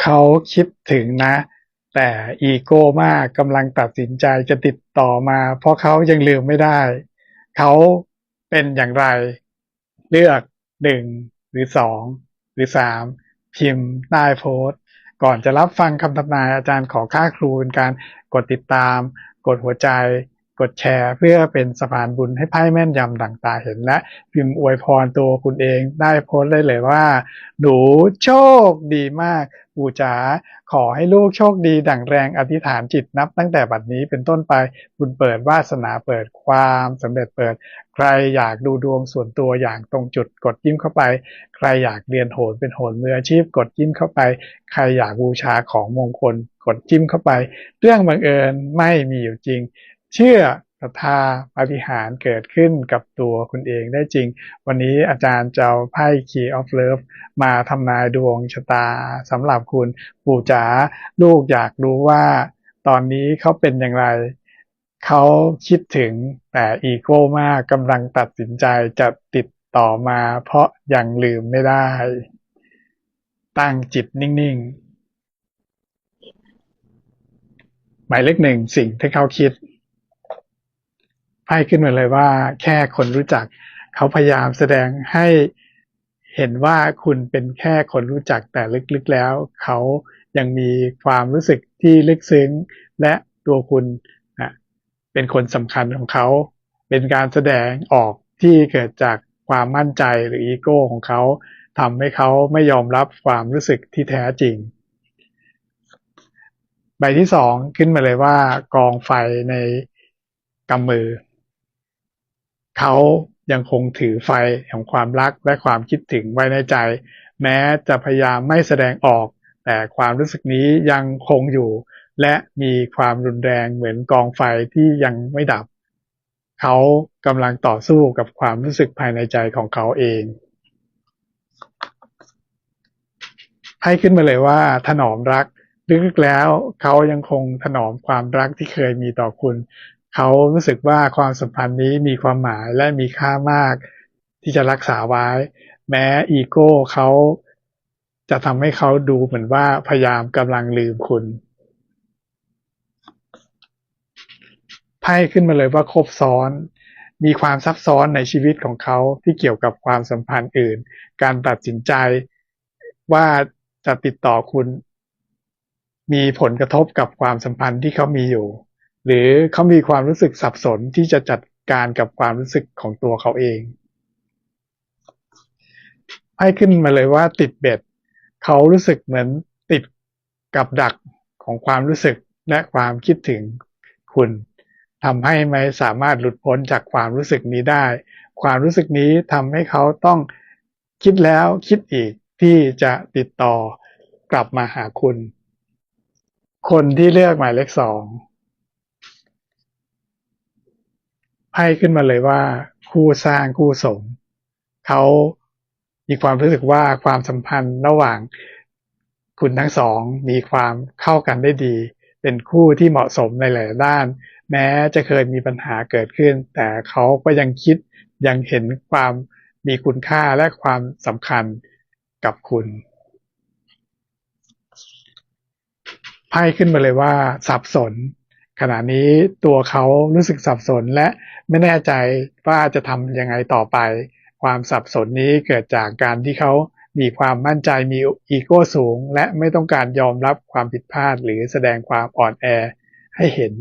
เขาคิดถึงนะ แต่อีโก้มากกำลังตัดสินใจจะติดต่อมา เพราะเขายังลืมไม่ได้ เขาเป็นอย่างไร เลือกหนึ่งหรือสองหรือสามพิมพ์ใต้โพสต์ ก่อนจะรับฟังคำทำนายอาจารย์ขอค่าครูเป็นการกดติดตาม กดหัวใจ กดแชร์เพื่อเป็นสะพานบุญให้ไพ่แม่นยำดั่งตาเห็น และพิมพ์อวยพรตัวคุณเองได้โพสต์ได้เลยว่า หนูโชคดีมากปู่จ๋าขอให้ลูกโชคดี ดั่งแรงอธิษฐานจิตนับ ตั้งแต่บัดนี้เป็นต้นไปบุญเปิดวาสนาเปิดความสำเร็จเปิด ใครอยากดูดวงส่วนตัวอย่างตรงจุดกดยิ้มเข้าไป ใครอยากเรียนโหนเป็นโหนมืออาชีพกดจิ้มเข้าไป ใครอยากบูชาของมงคลกดจิ้มเข้าไป เรื่องบังเอิญไม่มีอยู่จริง เชื่อศรัทธาปาฏิหาริย์เกิดขึ้นกับตัวคุณเองได้จริง วันนี้อาจารย์จะเอาไพ่ Key of Love มาทำนายดวงชะตาสำหรับคุณปู่จ๋าลูกอยากรู้ว่า ตอนนี้เขาเป็นอย่างไร เขาคิดถึงแต่อีโก้มากกำลังตัดสินใจจะติดต่อมา เพราะยังลืมไม่ได้ ตั้งจิตนิ่งๆ หมายเลขหนึ่งสิ่งที่เขาคิด ไพ่ขึ้นมาเลยว่า แค่คนรู้จัก เขาพยายามแสดงให้เห็นว่าคุณเป็นแค่คนรู้จักแต่ลึกๆแล้ว เขายังมีความรู้สึกที่ลึกซึ้ง และตัวคุณนะเป็นคนสำคัญของเขา เป็นการแสดงออกที่เกิดจากความมั่นใจหรืออีโก้ของเขาทำให้เขาไม่ยอมรับความรู้สึกที่แท้จริง ใบที่สองขึ้นมาเลยว่ากองไฟในกำมือ เขายังคงถือไฟของความรักและความคิดถึงไว้ในใจ แม้จะพยายามไม่แสดงออก แต่ความรู้สึกนี้ยังคงอยู่ และมีความรุนแรงเหมือนกองไฟที่ยังไม่ดับ เขากำลังต่อสู้กับความรู้สึกภายในใจของเขาเองให้ขึ้นมาเลยว่าถนอมรักลึกๆแล้วเขายังคงถนอมความรักที่เคยมีต่อคุณ เขารู้สึกว่าความสัมพันธ์นี้มีความหมายและมีค่ามากที่จะรักษาไว้ แม้อีโก้เขาจะทำให้เขาดูเหมือนว่าพยายามกำลังลืมคุณไพ่ขึ้นมาเลยว่าครบซ้อน มีความซับซ้อนในชีวิตของเขาที่เกี่ยวกับความสัมพันธ์อื่น การตัดสินใจว่าจะติดต่อคุณ มีผลกระทบกับความสัมพันธ์ที่เขามีอยู่ หรือเขามีความรู้สึกสับสนที่จะจัดการกับความรู้สึกของตัวเขาเองให้ขึ้นมาเลยว่าติดเบ็ด เขารู้สึกเหมือนติดกับดักของความรู้สึกและความคิดถึงคุณทำให้ไม่สามารถหลุดพ้นจากความรู้สึกนี้ได้ ความรู้สึกนี้ทำให้เขาต้องคิดแล้วคิดอีกที่จะติดต่อกลับมาหาคุณ คนที่เลือกหมายเลขสอง ไพ่ขึ้นมาเลยว่า คู่สร้างคู่สมเขามีความรู้สึกว่าความสัมพันธ์ระหว่างคุณทั้งสองมีความเข้ากันได้ดี เป็นคู่ที่เหมาะสมในหลายด้าน แม้จะเคยมีปัญหาเกิดขึ้น แต่เขาก็ยังคิดยังเห็นความมีคุณค่าและความสำคัญกับคุณไพ่ขึ้นมาเลยว่าสับสน ขณะนี้ตัวเขารู้สึกสับสนและไม่แน่ใจว่าจะทำยังไงต่อไป ความสับสนนี้เกิดจากการที่เขามีความมั่นใจมีอีโก้สูง และไม่ต้องการยอมรับความผิดพลาด หรือแสดงความอ่อนแอให้เห็น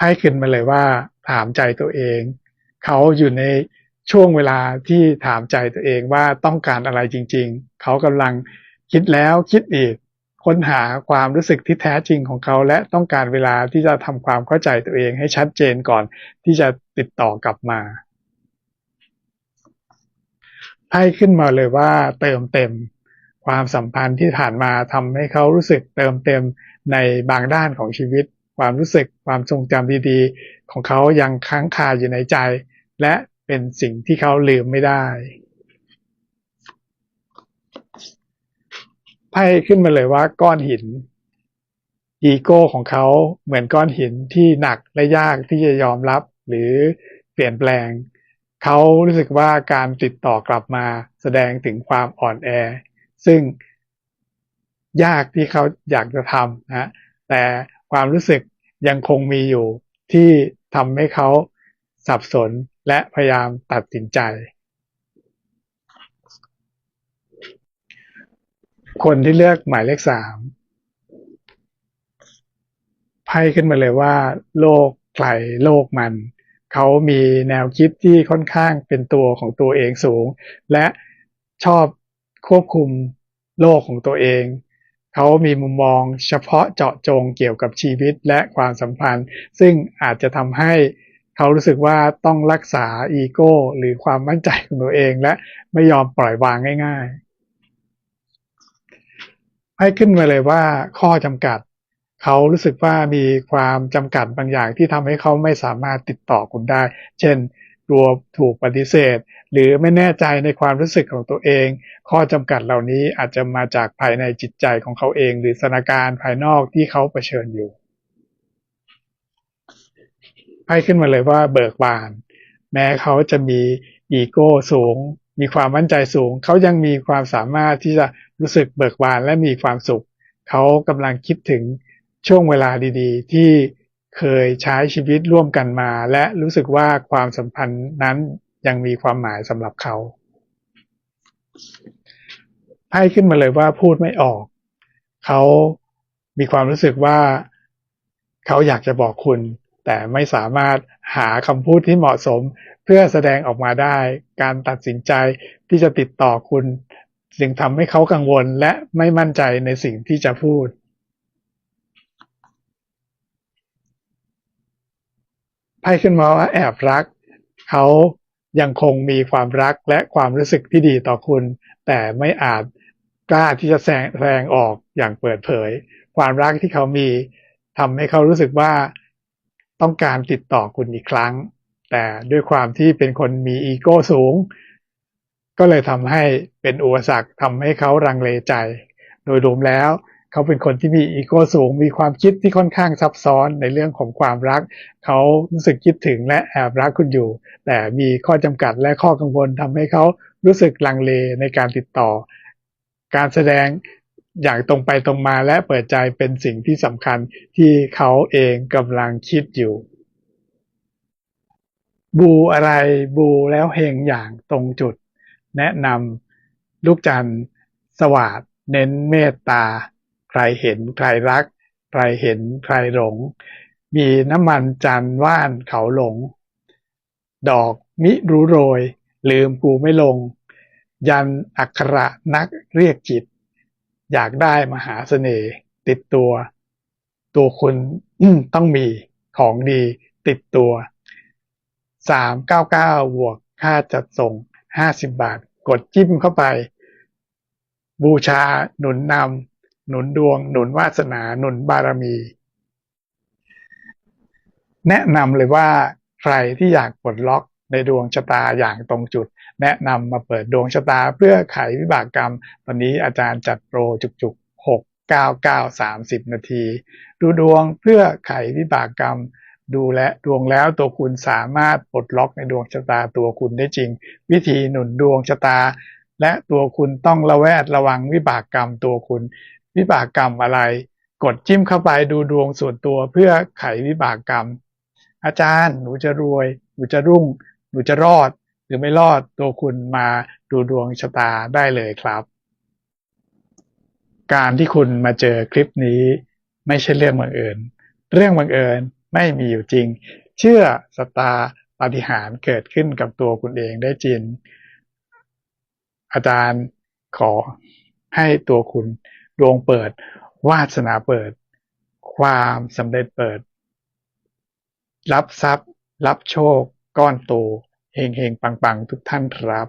ให้ขึ้นมาเลยว่า ถามใจตัวเอง เขาอยู่ในช่วงเวลาที่ถามใจตัวเองว่าต้องการอะไรจริง ๆ เขากำลังคิดแล้วคิดอีก ค้นหาความรู้สึกที่แท้จริงของเขา และต้องการเวลาที่จะทำความเข้าใจตัวเองให้ชัดเจนก่อนที่จะติดต่อกลับมาให้ขึ้นมาเลยว่าเติมเต็มความสัมพันธ์ที่ผ่านมาทำให้เขารู้สึกเติมเต็มในบางด้านของชีวิต ความรู้สึกความทรงจำดีๆ ของเขายังค้างคาอยู่ในใจ และเป็นสิ่งที่เขาลืมไม่ได้ ไพ่ขึ้นมาเลยว่าก้อนหิน อีโก้ของเขาเหมือนก้อนหินที่หนักและยากที่จะยอมรับหรือเปลี่ยนแปลง เขารู้สึกว่าการติดต่อกลับมาแสดงถึงความอ่อนแอ ซึ่งยากที่เขาอยากจะทำนะแต่ความรู้สึกยังคงมีอยู่ที่ทำให้เขาสับสนและพยายามตัดสินใจ คนที่เลือกหมายเลขสามไพ่ขึ้นมาเลยว่า โลกใครโลกมัน เขามีแนวคิดที่ค่อนข้างเป็นตัวของตัวเองสูง และชอบควบคุมโลกของตัวเอง เขามีมุมมองเฉพาะเจาะจงเกี่ยวกับชีวิตและความสัมพันธ์ ซึ่งอาจจะทำให้เขารู้สึกว่าต้องรักษาอีโก้ หรือความมั่นใจของตัวเอง และไม่ยอมปล่อยวางง่าย ๆ ให้ขึ้นมาเลยว่าข้อจำกัด เขารู้สึกว่ามีความจำกัดบางอย่างที่ทำให้เขาไม่สามารถติดต่อคุณได้ เช่นกลัวถูกปฏิเสธ หรือไม่แน่ใจในความรู้สึกของตัวเอง ข้อจำกัดเหล่านี้อาจจะมาจากภายในจิตใจของเขาเอง หรือสถานการณ์ภายนอกที่เขาเผชิญอยู่ให้ขึ้นมาเลยว่าเบิกบาน แม้เขาจะมีอีโก้สูง มีความมั่นใจสูง เขายังมีความสามารถที่จะรู้สึกเบิกบานและมีความสุข เขากำลังคิดถึงช่วงเวลาดีๆ ที่เคยใช้ชีวิตร่วมกันมา และรู้สึกว่าความสัมพันธ์นั้นยังมีความหมายสำหรับเขาให้ขึ้นมาเลยว่าพูดไม่ออก เขามีความรู้สึกว่า เขาอยากจะบอกคุณ แต่ไม่สามารถหาคำพูดที่เหมาะสม เพื่อแสดงออกมาได้ การตัดสินใจที่จะติดต่อคุณจึงทำให้เขากังวลและไม่มั่นใจในสิ่งที่จะพูด ไพ่ขึ้นมาว่าแอบรัก เขายังคงมีความรักและความรู้สึกที่ดีต่อคุณ แต่ไม่อาจกล้าที่จะแสดงออกอย่างเปิดเผย ความรักที่เขามีทำให้เขารู้สึกว่า ต้องการติดต่อคุณอีกครั้ง แต่ด้วยความที่เป็นคนมีอีโก้สูง ก็เลยทำให้เป็นอุปสรรคทำให้เขารังเลใจ โดยรวมแล้วเขาเป็นคนที่มีอีโก้สูง มีความคิดที่ค่อนข้างซับซ้อนในเรื่องของความรัก เขารู้สึกคิดถึงและแอบรักคุณอยู่ แต่มีข้อจำกัดและข้อกังวลทำให้เขารู้สึกลังเลในการติดต่อ การแสดง อย่างตรงไปตรงมาและเปิดใจเป็นสิ่งที่สำคัญที่เขาเองกำลังคิดอยู่ บูอะไรบูแล้วเฮงอย่างตรงจุด แนะนำลูกจันทร์สวัสดเน้นเมตตา ใครเห็นใครรัก ใครเห็นใครหลง มีน้ำมันจันว่านเขาหลง ดอกมิรู้โรย ลืมกูไม่ลง ยันอักระนักเรียกจิต อยากได้มหาเสน่ห์ติดตัว ตัวคุณต้องมีของดีติดตัวสามเก้าเก้าบวกค่าจัดส่งห้าสิบบาท กดจิ้มเข้าไป บูชาหนุนนำหนุนดวง หนุนวาสนา หนุนบารมี แนะนำเลยว่าใครที่อยากปลดล็อกในดวงชะตาอย่างตรงจุด แนะนำมาเปิดดวงชะตาเพื่อไขวิบากกรรม ตอนนี้อาจารย์จัดโปรจุกๆ 6 9 9 30 นาที ดูดวงเพื่อไขวิบากกรรม ดูและดวงแล้วตัวคุณสามารถปลดล็อกในดวงชะตาตัวคุณได้จริง วิธีหนุนดวงชะตา และตัวคุณต้องระแวดระวังวิบากกรรมตัวคุณ วิบากกรรมอะไร กดจิ้มเข้าไปดูดวงส่วนตัวเพื่อไขวิบากกรรม อาจารย์หนูจะรวย หนูจะรุ่ง หนูจะรอด รือไม่รอดตัวคุณมาดูดวงชะตาได้เลยครับ การที่คุณมาเจอคลิปนี้ไม่ใช่เรื่องบังเอิญเรื่องบังเอิญไม่มีอยู่จริง เชื่อสตาปฏิหารเกิดขึ้นกับตัวคุณเองได้จริง อาจารย์ขอให้ตัวคุณดวงเปิด วาสนาเปิด ความสำเร็จเปิด รับทรัพย์ รับโชค ก้อนโต เฮงเฮงปังปังทุกท่านครับ